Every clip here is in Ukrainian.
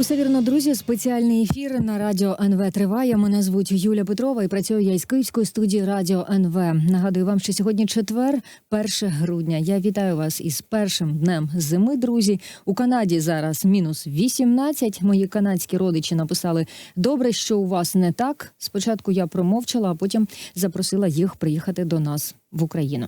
Усе вірно, друзі. Спеціальний ефір на радіо НВ триває. Мене звуть Юля Петрова і працюю я із Київської студії Радіо НВ. Нагадую вам, що сьогодні четвер, 1 грудня. Я вітаю вас із першим днем зими. Друзі, у Канаді зараз мінус 18. Мої канадські родичі написали: добре, що у вас не так. Спочатку я промовчала, а потім запросила їх приїхати до нас. В Україну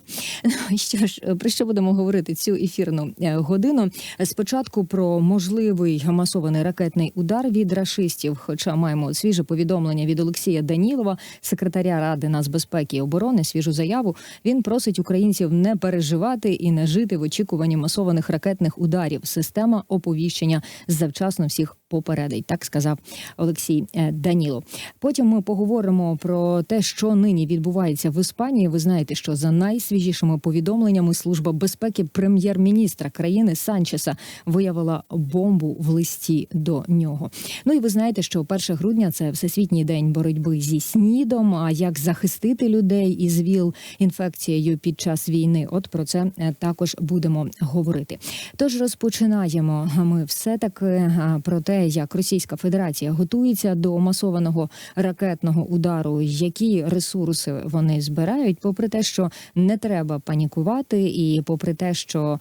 Ну, що ж про що будемо говорити цю ефірну е, годину? Спочатку про можливий масований ракетний удар від рашистів. Хоча маємо свіже повідомлення від Олексія Данілова, секретаря ради нацбезпеки і оборони. Свіжу заяву він просить українців не переживати і не жити в очікуванні масованих ракетних ударів. Система оповіщення завчасно всіх попередить. Так сказав Олексій е, Данілов. Потім ми поговоримо про те, що нині відбувається в Іспанії. Ви знаєте, що за найсвіжішими повідомленнями служба безпеки прем'єр-міністра країни Санчеса виявила бомбу в листі до нього. Ну і ви знаєте, що 1 грудня це всесвітній день боротьби зі снідом. А як захистити людей із ВІЛ інфекцією під час війни? От про це е, також будемо говорити. Тож розпочинаємо ми все таки про те, як Російська Федерація готується до масованого ракетного удару, які ресурси вони збирають, попри те, що не треба панікувати, і попри те, що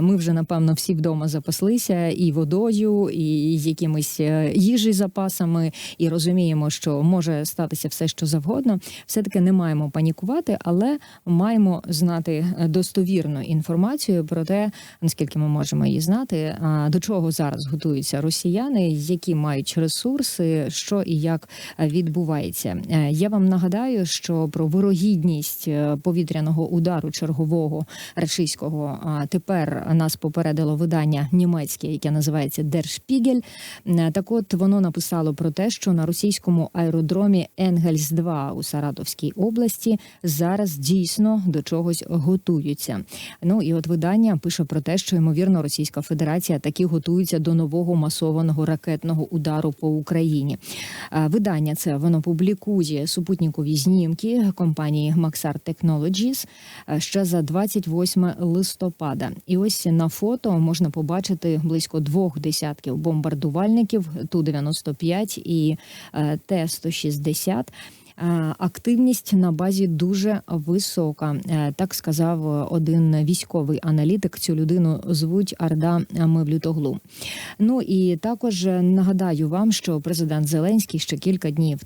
ми вже напевно всі вдома запаслися і водою, і якимись е, їжі запасами, і розуміємо, що може статися все, що завгодно. Все таки не маємо панікувати, але маємо знати достовірну інформацію про те, наскільки ми можемо її знати, а, до чого зараз готуються росіяни, які мають ресурси, що і як відбувається. Е, Я вам нагадаю, що про вирогідність е, повітряного удару чергового рашистського тепер нас попередило видання німецьке, яке називається. Е, Так, от воно написало про те, що на російському аеродромі Енгельс 2 у Саратовській області зараз дійсно до чогось готуються. Ну і от видання пише про те, що ймовірно Російська Федерація таки готується до нового масованого ракетного удару по Україні. Е, Видання це воно публікує супутникові знімки компанії Maxar Technologies е, ще за 28 листопада. І ось на фото можна побачити близько двох десятків бомбардувальників Ту 95 і е, Т-160. Е, Активність на базі дуже висока, Е, так сказав один військовий аналітик. Цю людину звуть Арда Мевлютоглу. Ну і також нагадаю вам, що президент Зеленський ще кілька днів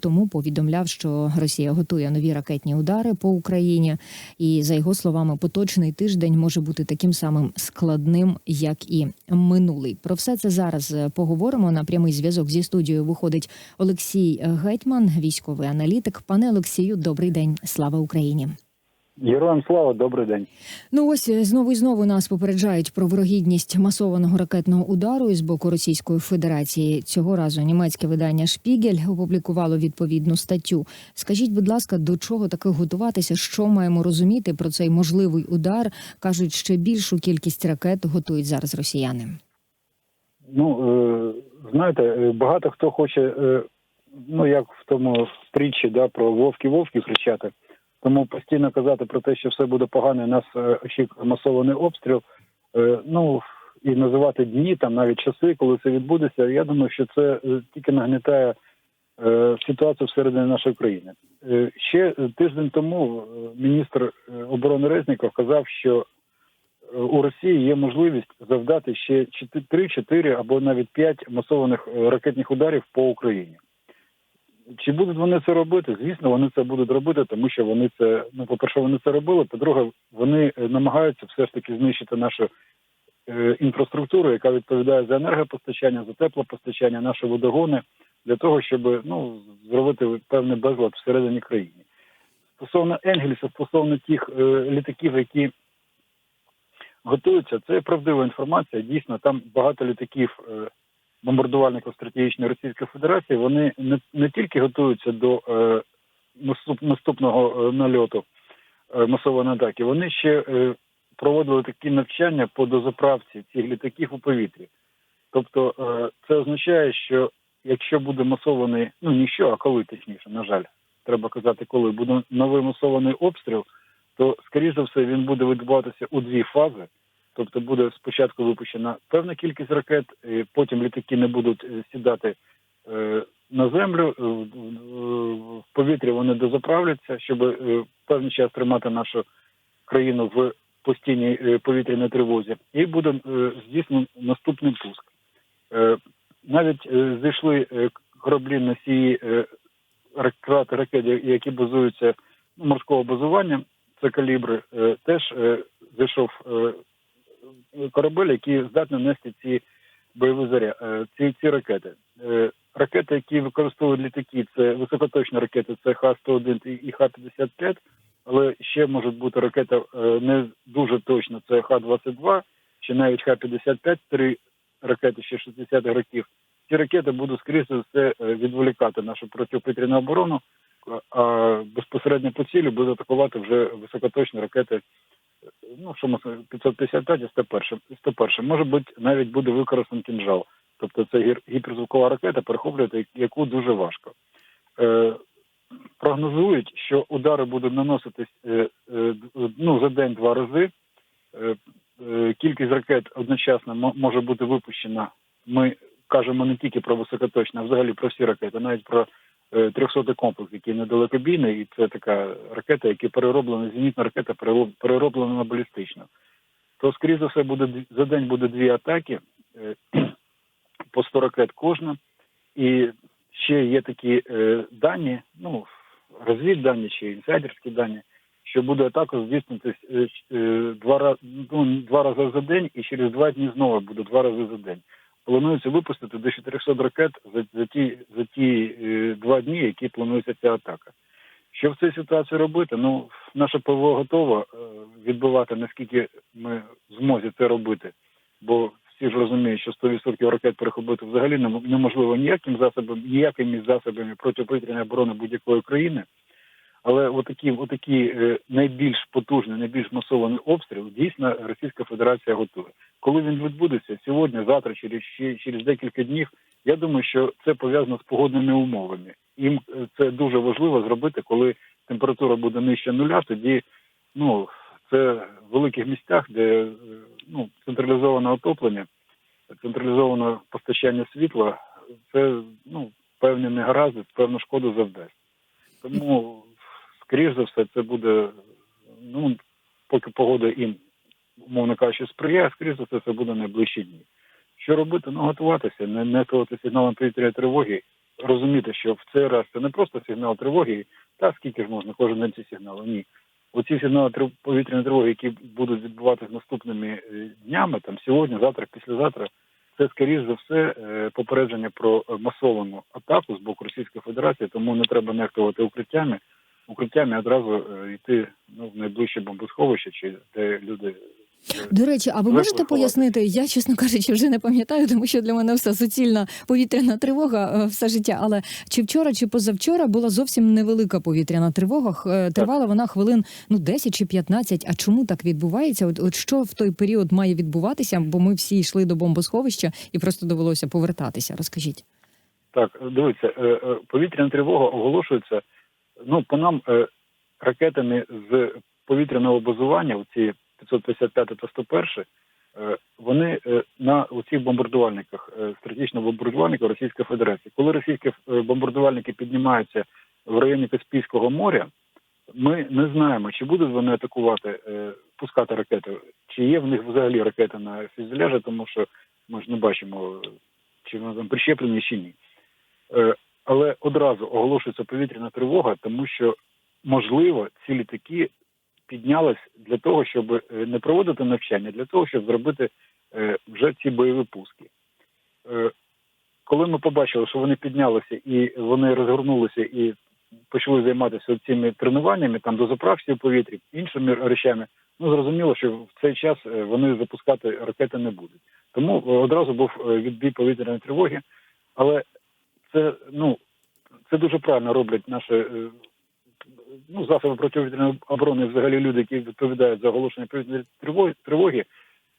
тому- повідомляв, що Росія готує нові ракетні удари по Україні. І за його словами, поточний тиждень може бути таким самим складним, як і минулий. Про все це зараз поговоримо. На прямий зв'язок зі студією виходить Олексій Гетьман, військовий аналітик. Пане Олексію, добрий день. Слава Україні. Героям слава, добрий день. Ну ось е, знову і знову нас попереджають про вирогідність масованого ракетного удару із боку Російської Федерації. Цього разу німецьке видання Шпігель опублікувало відповідну статтю. Скажіть, будь ласка, до чого таки готуватися? Що маємо розуміти про цей можливий удар? кажуть, ще більшу кількість ракет готують зараз росіяни. Ну е, знаєте, е, багато хто хоче, ну як в тому притчі, да, про вовки вовки кричати. Тому постійно казати про те, що все буде погано, нас е, очікує масований обстріл. Е, ну і називати дні, там навіть часи, коли це відбудеться. Я думаю, що це е, тільки нагнітає ситуацію всередині нашої країни. Ще тиждень тому міністр оборони Резніков казав, що у Росії є можливість завдати ще 3-4 або навіть 5 масованих ракетних ударів по Україні. Чи будуть вони це робити? Звісно, вони це будуть робити, тому що вони це ну, по-перше, вони це робили. По-друге, вони е, намагаються все ж таки знищити нашу е, інфраструктуру, яка відповідає за енергопостачання, за теплопостачання, наші водогони, для того, щоб ну зробити певний безлад всередині країни. Стосовно Енгельса, стосовно тих е, літаків, які готуються, це правдива інформація. Дійсно, там багато літаків. Е, бомбардувальників стратегічної Російської Федерації, вони не, не тільки готуються до е, наступного е, нальоту е, масованої атаки, вони ще е, проводили такі навчання по дозаправці цих літаків у повітрі. Тобто е, це означає, що якщо буде масований, ну ніщо, а коли точніше, на жаль, треба казати, коли буде новий масований обстріл, то скоріш за все він буде відбуватися у дві фази. Тобто буде спочатку випущена певна кількість ракет, і потім літаки не будуть е, сідати е, на землю. е, в- повітрі вони дозаправляться, щоб певний час тримати нашу країну в постійній повітряній тривозі. І буде здійснено наступний пуск. Навіть зайшли е, кораблі носії е, ракет, які базуються ну, морського базування, це калібри, теж зайшов корабель, який здатний нести ці бойові заря, е, ці, ці ракети. Е, Ракети, які використовують літаки, це високоточні ракети, це Х-101 і- і Х-55, але ще може бути ракета е, не дуже точно, це Х-22 чи навіть Х-55, три ракети ще 60-х років. Ці ракети будуть скрізь за все відволікати нашу протиповітряну оборону, а безпосередньо по цілі буде атакувати вже високоточні ракети. Ну, що ми сказали, 555 і 101. 101. Може бути, навіть буде використаний кінжал. Тобто це гіперзвукова ракета, перехоплювати яку дуже важко. Е, прогнозують, що удари будуть наноситись е, е, ну, за день-два рази. Е, е, кількість ракет одночасно може бути випущена. Ми кажемо не тільки про високоточні, а взагалі про всі ракети, навіть про 300 комплекс, який недалекобійний, і це така ракета, яка перероблена, зенітна ракета перероблена на балістичну. То, скоріше за все, буде за день буде дві атаки е, по 100 ракет кожна. І ще є такі е, дані, ну, розвіддані чи інсайдерські дані, що буде також здійснитись е, е, два, ну, два рази за день, і через два дні знову буде два рази за день. Планується випустити до 400 ракет за, за ті, за ті е, два дні, які планується ця атака. Що в цій ситуації робити? Ну, наша ПВО готова е, відбивати, наскільки ми змозі це робити. Бо всі ж розуміють, що 100% ракет перехопити взагалі нем- неможливо ніяким засобом, ніякими засобами протиповітряної оборони будь-якої країни. Але отакі, отакі е, найбільш потужний, найбільш масований обстріл дійсно Російська Федерація готує. Коли він відбудеться сьогодні, завтра, через через декілька днів, я думаю, що це пов'язано з погодними умовами. Їм е, це дуже важливо зробити, коли температура буде нижче нуля. Тоді ну це в великих місцях, де е, ну централізоване отоплення, централізоване постачання світла, це ну певні негаразди, певну шкоду завдасть. Тому, скоріш за все, це буде, ну, поки погода їм, умовно кажучи, сприяє, скоріш за все, це буде найближчі дні. Що робити? Ну, готуватися, не нехтувати сигналом повітряної тривоги, розуміти, що в цей раз це не просто сигнал тривоги, та скільки ж можна кожен день ці сигнали. Ні. Оці сигнали повітряної тривоги, які будуть відбуватися наступними е, днями, там сьогодні, завтра, післязавтра, це скоріш за все е, попередження про масовану атаку з боку Російської Федерації, тому не треба нехтувати укриттями. Укриттями а одразу е, йти ну, в найближче бомбосховище, чи де люди. е, До речі, а ви можете пояснити? Я, чесно кажучи, вже не пам'ятаю, тому що для мене все суцільна повітряна тривога е, все життя. Але чи вчора, чи позавчора була зовсім невелика повітряна тривога? Тривала вона хвилин ну 10 чи 15. А чому так відбувається? От, от що в той період має відбуватися? Бо ми всі йшли до бомбосховища і просто довелося повертатися. Розкажіть. Так, дивіться, повітряна тривога оголошується ну, по нам е, ракетами з повітряного базування, оці 555 та 101, е, вони е, на цих бомбардувальниках, е, стратегічного бомбардувальника Російської Федерації. Коли російські е, бомбардувальники піднімаються в районі Каспійського моря, ми не знаємо, чи будуть вони атакувати, е, пускати ракети, чи є в них взагалі ракети на фюзеляжі, тому що ми ж не бачимо, чи вони там прищеплені, чи ні. Е, але одразу оголошується повітряна тривога, тому що можливо ці літаки піднялись для того, щоб е, не проводити навчання, для того, щоб зробити е, вже ці бойові пуски. Е, Коли ми побачили, що вони піднялися і вони розгорнулися і почали займатися цими тренуваннями, там до заправки в повітрі, іншими речами, ну зрозуміло, що в цей час вони запускати ракети не будуть. Тому одразу був відбій повітряної тривоги, але це ну це дуже правильно роблять наші е, ну, засоби протиповітряної оборони, взагалі люди, які відповідають за оголошення повітряної тривоги, тривоги.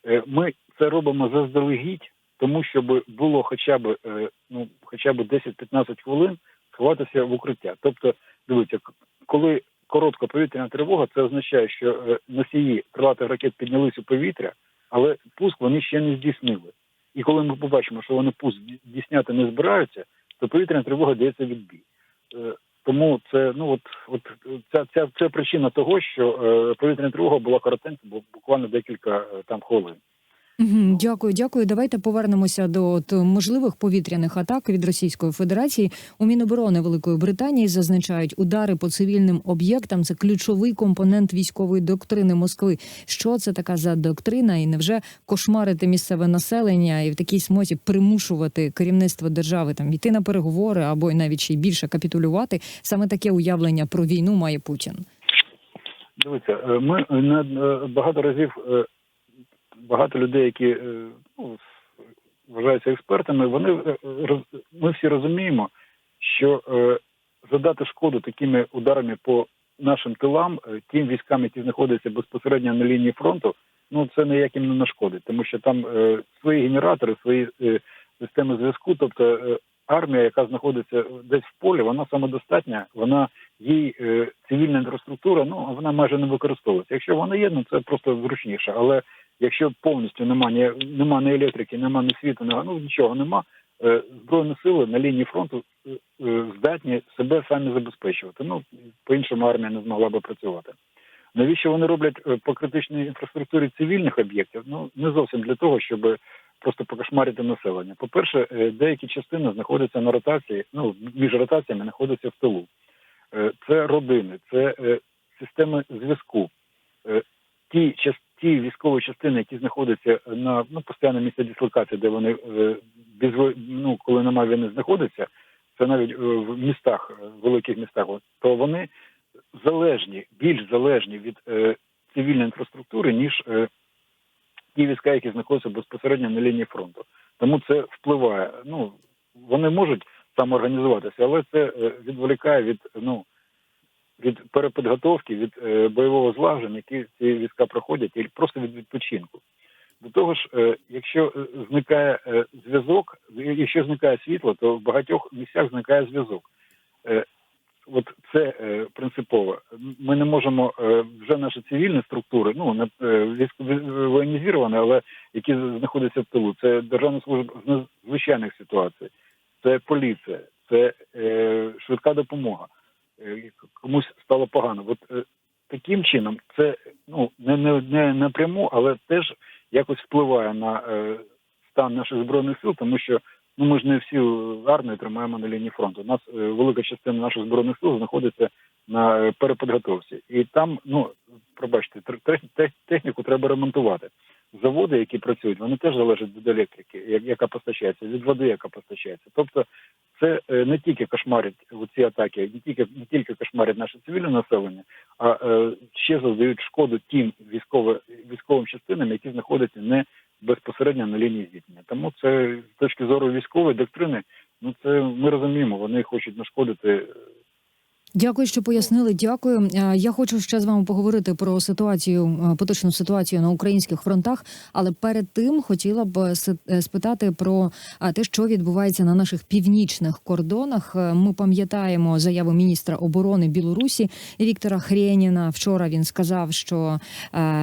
Е, Ми це робимо заздалегідь, тому щоб було хоча б е, ну хоча б 10-15 хвилин сховатися в укриття. Тобто, дивіться, коли коротка повітряна тривога, це означає, що носії крилатих ракет піднялись у повітря, але пуск вони ще не здійснили. І коли ми побачимо, що вони пуск здійсняти не збираються, то повітряна тривога дається відбій. Е, Тому це ну от от ця ця це причина того, що е, повітряна тривога була коротенька, бо буквально декілька е, там хвилин. Дякую, дякую. Давайте повернемося до от, можливих повітряних атак від Російської Федерації. У Міноборони Великої Британії зазначають, удари по цивільним об'єктам це ключовий компонент військової доктрини Москви. Що це така за доктрина? І невже кошмарити місцеве населення і в такий спосіб примушувати керівництво держави там йти на переговори або й навіть ще й більше капітулювати? Саме таке уявлення про війну має Путін. Дивіться, е, ми е, багато разів е, багато людей, які е, ну, вважаються експертами, вони е, ми всі розуміємо, що е, задати шкоду такими ударами по нашим тилам, тим військам, які знаходяться безпосередньо на лінії фронту, ну це ніяким не нашкодить, тому що там свої генератори, свої системи зв'язку, тобто армія, яка знаходиться десь в полі, вона самодостатня, вона їй е, цивільна інфраструктура, ну вона майже не використовується. Якщо вона є, ну це просто зручніше. Але якщо повністю нема ні нема ні електрики, нема ні світу, ні, ну нічого нема. е, Збройні сили на лінії фронту е, е, здатні себе самі забезпечувати. Ну по іншому армія не змогла би працювати. Навіщо вони роблять по критичній інфраструктурі цивільних об'єктів? Ну не зовсім для того, щоб просто покошмарити населення. По-перше, е, деякі частини знаходяться на ротації, ну між ротаціями знаходяться в тилу. Це родини, це системи зв'язку. Ті част- ті військові частини, які знаходяться на ну постійно місце дислокації, де вони е, без ну, коли немає війни знаходяться, це навіть е, в містах, е, великих містах, то вони залежні, більш залежні від цивільної інфраструктури, ніж ті війська, які знаходяться безпосередньо на лінії фронту. Тому це впливає. Ну вони можуть самоорганізуватися, але це відволікає від ну від перепідготовки, від е, бойового злагодження, які ці війська проходять, і просто від відпочинку. До того ж, е, якщо е, зникає зв'язок, якщо зникає світло, то в багатьох місцях зникає зв'язок. От це принципово. Ми не можемо вже наші цивільні структури, ну не воєнізовані, але які знаходяться в тилу. Це державна служба з надзвичайних ситуацій, це поліція, це швидка допомога. Е, комусь стало погано. От е, таким чином, це ну не, не, не напряму, але теж якось впливає на е, стан наших збройних сил, тому що ну ми ж не всі армію тримаємо на лінії фронту. У нас велика частина наших збройних сил знаходиться на переподготовці, і там, ну пробачте, техніку треба ремонтувати. Заводи, які працюють, вони теж залежать від електрики, яка постачається, від води, яка постачається. Тобто, це е, не тільки кошмарять ці атаки, не тільки не тільки кошмарять наше цивільне населення, а е, ще завдають шкоду тим військовим військовим частинам, які знаходяться не безпосередньо на лінії зіткнення. Тому це з точки зору військової доктрини, ну це ми розуміємо, вони хочуть нашкодити Дякую, що пояснили. Дякую. Е, Я хочу ще з вами поговорити про ситуацію, е, поточну ситуацію на українських фронтах. Але перед тим хотіла б е, спитати про те, що відбувається на наших північних кордонах. Ми пам'ятаємо заяву міністра оборони Білорусі Віктора Хрєніна. Вчора він сказав, що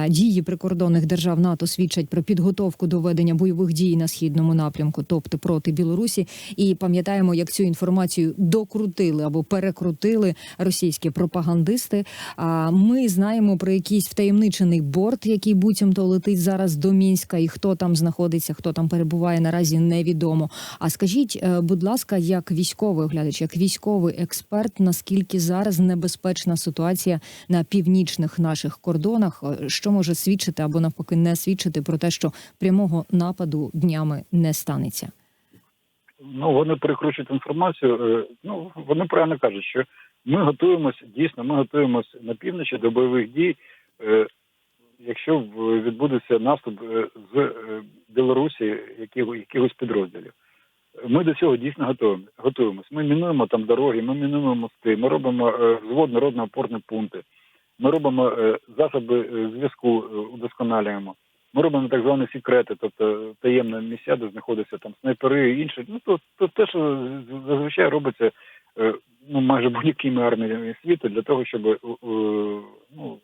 дії прикордонних держав НАТО свідчать про підготовку до ведення бойових дій на східному напрямку, тобто проти Білорусі. І пам'ятаємо, як цю інформацію докрутили або перекрутили російські пропагандисти. А ми знаємо про якийсь втаємничений борт, який буцімто летить зараз до Мінська, і хто там знаходиться, хто там перебуває наразі, невідомо. А скажіть, е, будь ласка, як військовий оглядач, як військовий експерт, наскільки зараз небезпечна ситуація на північних наших кордонах, Е, що може свідчити або навпаки не свідчити про те, що прямого нападу днями не станеться? ну вони перекручують інформацію. е, Ну вони правильно кажуть, що ми готуємося дійсно. Ми готуємося на півночі до бойових дій. е, Якщо відбудеться наступ е, з е, Білорусі якихось підрозділів, ми до цього дійсно готуємо. Готуємося. Ми мінуємо там дороги, ми мінуємо мости, ми робимо е, звод народно-опорні пункти, ми робимо засоби зв'язку, удосконалюємо. Ми робимо так звані секрети, тобто таємні місця, де знаходяться там снайпери і інше. Ну то, то те, що зазвичай робиться ну майже будь-якими арміями світу для того, щоб е, е, ну,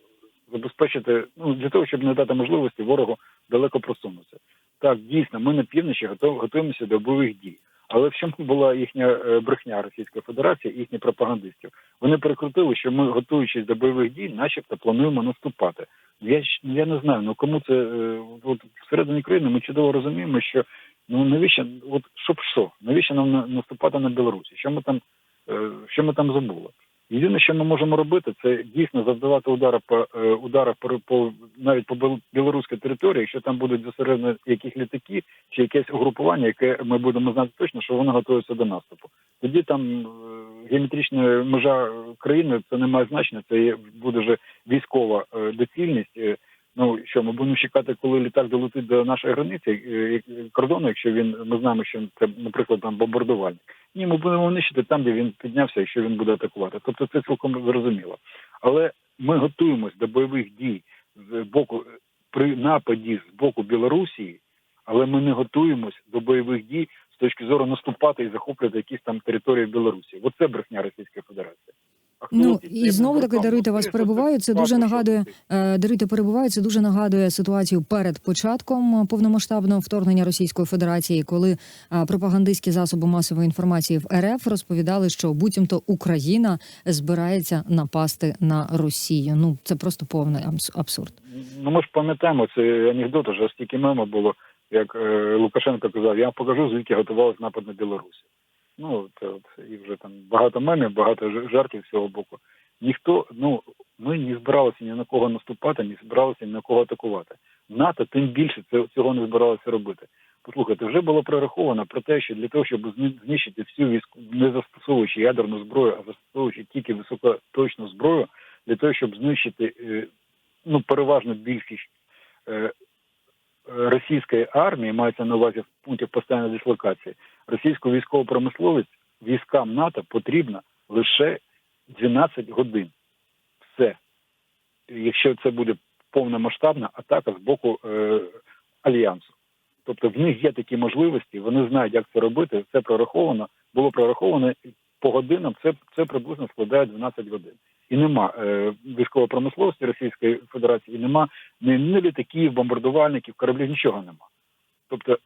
забезпечити ну для того, щоб не дати можливості ворогу далеко просунутися. Так, дійсно, ми на півночі готуємося до бойових дій. Але в чому була їхня е, брехня Російської Федерації, їхніх пропагандистів? Вони перекрутили, що ми, готуючись до бойових дій, начебто плануємо наступати. Я я не знаю, ну кому це е, от всередині країни ми чудово розуміємо, що ну навіщо, от щоб що, навіщо нам на- наступати на Білорусі? Що ми там, е, що ми там забули? Єдине, що ми можемо робити, це дійсно завдавати удари по е, удари по, по навіть по білоруській території, якщо там будуть зосереджені якісь літаки чи якесь угрупування, яке ми будемо знати точно, що воно готується до наступу. Тоді там е, геометрична межа країни це не має значення, це буде вже військова е, доцільність. Ну що ми будемо чекати, коли літак долетить до нашої границі е, е, кордону, якщо він ми знаємо, що це, наприклад, там бомбардувальник. Ні, ми будемо нищити там, де він піднявся, якщо він буде атакувати. Тобто це цілком зрозуміло. Але ми готуємось до бойових дій з боку при нападі з боку Білорусі, але ми не готуємось до бойових дій з точки зору наступати і захоплювати якісь там території Білорусі. Оце брехня Російської Федерації. Ну і знову таки даруйте вас Це перебуваю. Це дуже нагадує е, даруйте перебуваю. Це дуже нагадує ситуацію перед початком повномасштабного вторгнення Російської Федерації, коли е, пропагандистські засоби масової інформації в РФ розповідали, що буцімто Україна збирається напасти на Росію. Ну це просто повний абс- абсурд. Ну ми ж пам'ятаємо цей анекдот, вже стільки мемо було, як е, Лукашенко казав, я покажу, звідки готувалися напад на Білорусь. Ну, це от і вже там багато мемів, багато жартів з цього боку. Ніхто, ну ми не збиралися ні на кого наступати, не збиралися ні на кого атакувати. НАТО тим більше цього не збиралося робити. Послухайте, вже було прораховано про те, що для того, щоб знищити всю війську, не застосовуючи ядерну зброю, а застосовуючи тільки високоточну зброю, для того, щоб знищити е, ну переважно більшість е, російської армії, мається на увазі в пунктах постійної дислокації, російську військову промисловість військам НАТО потрібно лише 12 годин. Все. Якщо це буде повномасштабна атака з боку е, альянсу. Тобто в них є такі можливості, вони знають, як це робити. Це прораховано, було прораховано по годинам. Це, це приблизно складає 12 годин. І нема е, військової промисловості Російської Федерації, і нема ні, ні літаків, бомбардувальників, кораблів, нічого нема. Тобто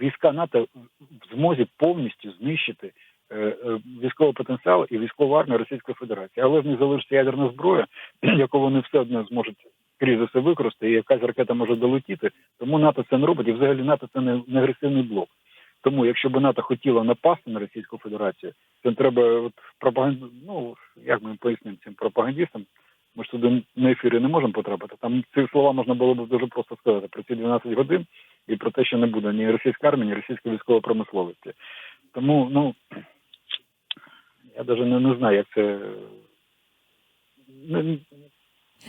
війська НАТО в змозі повністю знищити е, е, військовий потенціал і військову армію Російської Федерації. Але в них залишиться ядерна зброя, яку вони все одно зможуть за все використати, і якась ракета може долетіти. Тому НАТО це не робить, і взагалі НАТО це не, не агресивний блок. Тому, якщо б НАТО хотіло напасти на Російську Федерацію, то треба от пропаганд... ну як ми пояснимо цим пропагандистам, ми ж туди на ефірі не можемо потрапити. Там ці слова можна було б дуже просто сказати про ці 12 годин і про те, що не буде ні російської армії, ні російської військової промисловості. Тому, ну я навіть не, не знаю, як це. Не-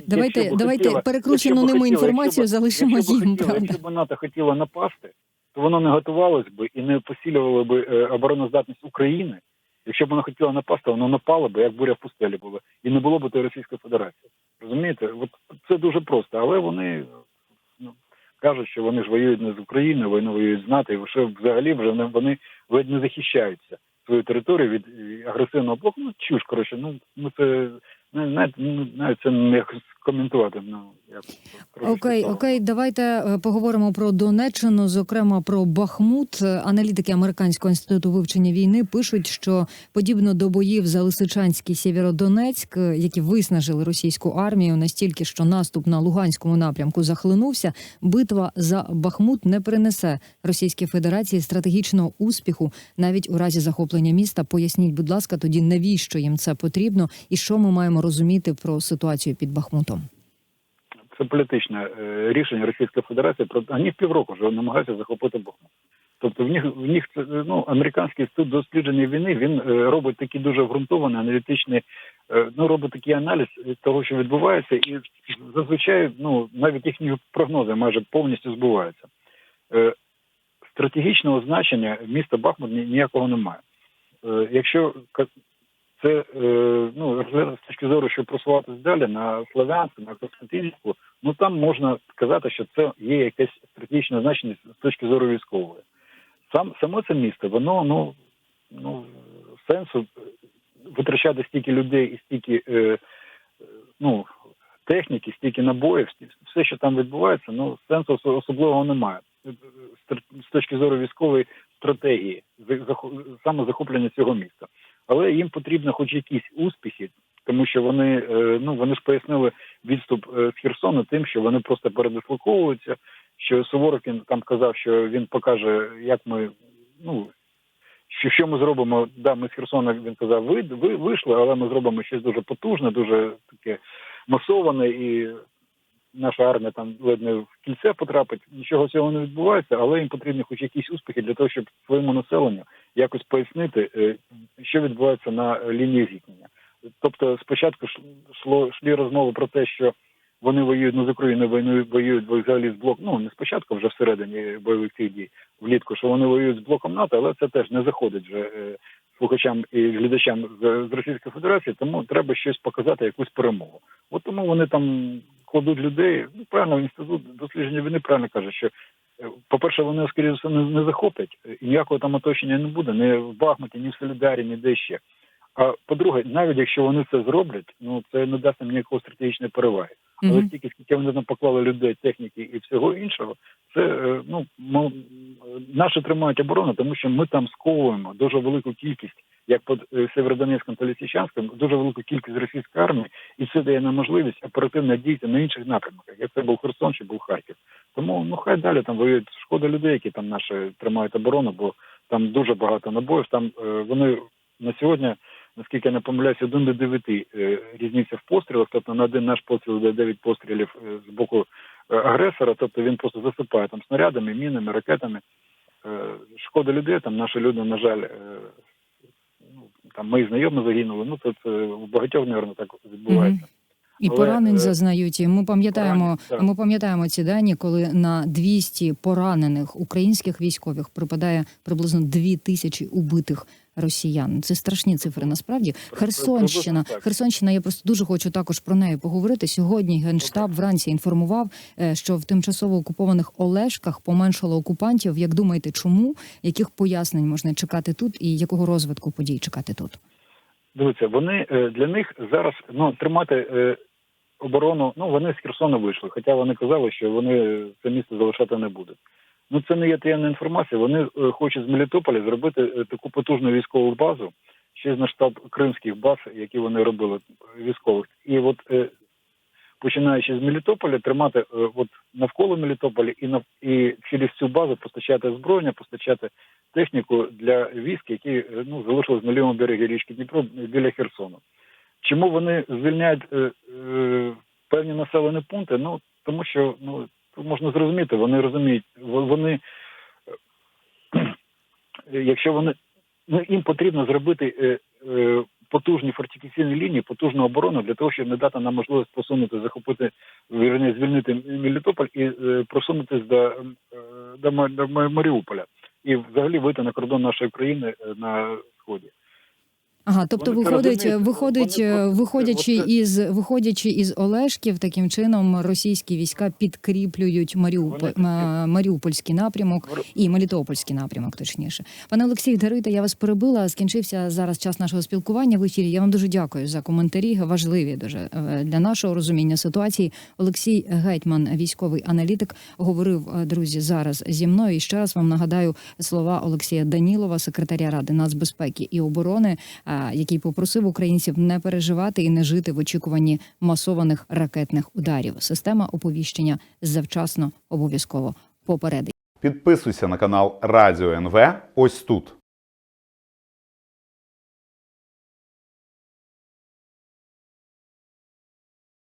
Давайте давайте хотіла- перекручену ними хотіла, інформацію якщо залишимо якщо їм. хотіла, Правда. Якщо б НАТО хотіло напасти, то воно не готувалось би і не посилювало би е, обороноздатність України. Якщо б воно хотіло напасти, воно напало би, як буря в пустелі було, і не було б тої Російської Федерації. Розумієте? От це дуже просто, але вони ну, кажуть, що вони ж воюють не з Україною, вони воюють з НАТО, і що взагалі вже не вони ледь не захищаються свою територію від е, агресивного блоку. Ну чуж, коротше, ну ну це навіть, навіть це не коментувати. Ну трошечки Окей, окей, давайте е, поговоримо про Донеччину, зокрема про Бахмут. Аналітики Американського інституту вивчення війни пишуть, що подібно до боїв за Лисичанський Сєвєродонецьк, е, які виснажили російську армію настільки, що наступ на Луганському напрямку захлинувся, битва за Бахмут не принесе Російській Федерації стратегічного успіху навіть у разі захоплення міста. Поясніть, будь ласка, тоді навіщо їм це потрібно, і що ми маємо розуміти про ситуацію під Бахмутом? це політичне е, рішення Російської Федерації. Про вони півроку вже намагаються захопити Бахмут. Тобто в них в них ну американський інститут дослідження війни він е, робить такі дуже обґрунтовані аналітичні, е, ну робить такий аналіз того, що відбувається, і зазвичай ну навіть їхні прогнози майже повністю збуваються. Стратегічного значення міста Бахмут ніякого немає. Якщо це е, ну з точки зору, щоб просуватися далі на Слов'янську, на Константинівку, ну там можна сказати, що це є якесь стратегічне значення з точки зору військової. Сам саме це місто, воно ну ну сенсу витрачати стільки людей і стільки е, е, ну техніки, стільки набоїв, все, що там відбувається, ну сенсу особливого немає Е, з точки зору військової стратегії, саме захоплення цього міста. Але їм потрібно хоч якісь успіхи, тому що вони е, ну вони ж пояснили відступ е, з Херсону тим, що вони просто передислоковуються. Що Суворокін там казав, що він покаже, як ми ну що, що ми зробимо. Да, ми з Херсона він казав, ви, ви вийшли, але ми зробимо щось дуже потужне, дуже таке масоване, і наша армія там ледь не в кільце потрапить. Нічого цього не відбувається, але їм потрібні хоч якісь успіхи для того, щоб своєму населенню якось пояснити, е, що відбувається на лінії зіткнення. Тобто, спочатку шло шлі розмови про те, що вони воюють не з Україною, вони воюють взагалі з блоком. Ну не спочатку, вже всередині бойових дій влітку, що вони воюють з блоком НАТО, але це теж не заходить вже е, слухачам і глядачам з, Російської Федерації. Тому треба щось показати, якусь перемогу. От тому вони там кладуть людей. Ну правильно, інститут дослідження війни правильно каже, що е, по-перше, вони скоріше все не, не захоплять і ніякого там оточення не буде, ні в Бахмуті, ні в Солідарі, ні де ще. А по-друге, навіть якщо вони це зроблять, ну це не дасть їм ніякої стратегічної переваги. Але Мгм. стільки, скільки вони там поклали людей, техніки і всього іншого, це е, ну мо- наші тримають оборону, тому що ми там сковуємо дуже велику кількість, як під е, Северодонецьком та Лисичанськом, дуже велику кількість російської армії, і це дає нам можливість оперативно діяти на інших напрямках, як це був Херсон чи був Харків. Тому ну хай далі там воюють шкода людей, які там наші тримають оборону, бо там дуже багато набоїв. Там е, вони на сьогодні наскільки я не помиляюсь, один до дев'яти е, різниця в пострілах. Тобто на один наш постріл йде дев'ять пострілів е, з боку е, агресора. Тобто він просто засипає там снарядами, мінами, ракетами. Шкода людей. Там наші люди, на жаль, ну там мої знайомі загинули. Ну це в багатьох, мабуть, так відбувається. І Але, поранень зазнають. Ми пам'ятаємо, ми пам'ятаємо ці дані, коли на 200 поранених українських військових припадає приблизно 2 тисячі убитих росіян. Це страшні цифри. Насправді Херсонщина. Херсонщина. Я просто дуже хочу також про неї поговорити. Сьогодні генштаб вранці інформував, е, що в тимчасово окупованих Олешках поменшало окупантів. Як думаєте, чому? Яких пояснень можна чекати тут, і якого розвитку подій чекати тут? Дивіться, вони е, для них зараз ну тримати е, оборону. Ну вони з Херсона вийшли, хоча вони казали, що вони це місто залишати не будуть. Ну це не є таємна інформація. Вони е, хочуть з Мелітополя зробити е, таку потужну військову базу, ще на штаб кримських баз, які вони робили військових. І от е, починаючи з Мелітополя, тримати от навколо Мелітополя і нав і через цю базу постачати озброєння, постачати техніку для військ, які ну залишились на лівому берегі річки Дніпро біля Херсону. Чому вони звільняють е, е, певні населені пункти? Ну тому що ну можна зрозуміти, вони розуміють, во- вони якщо вони ну їм потрібно зробити е, е, потужні фортифікаційні лінії, потужну оборону для того, щоб не дати нам можливість посунути, захопити вірні, звільнити Мелітополь і е, просунутись до, до, Маріуполя і взагалі вийти на кордон нашої країни на сході. Ага, тобто Вони виходить, виходить, вони виходячи оце- із виходячи із Олешків, таким чином російські війська підкріплюють Маріуполь, Вони Маріупольський напрямок і Мелітопольський напрямок, точніше. Пане Олексій, даруйте, я вас перебила. Скінчився зараз час нашого спілкування в ефірі. Я вам дуже дякую за коментарі. Важливі дуже е, для нашого розуміння ситуації. Олексій Гетьман, військовий аналітик, говорив е, друзі зараз зі мною. І ще раз вам нагадаю слова Олексія Данілова, секретаря ради нацбезпеки і оборони, е, який попросив українців не переживати і не жити в очікуванні масованих ракетних ударів. Система оповіщення завчасно обов'язково попередить. Підписуйся на канал Радіо НВ ось тут.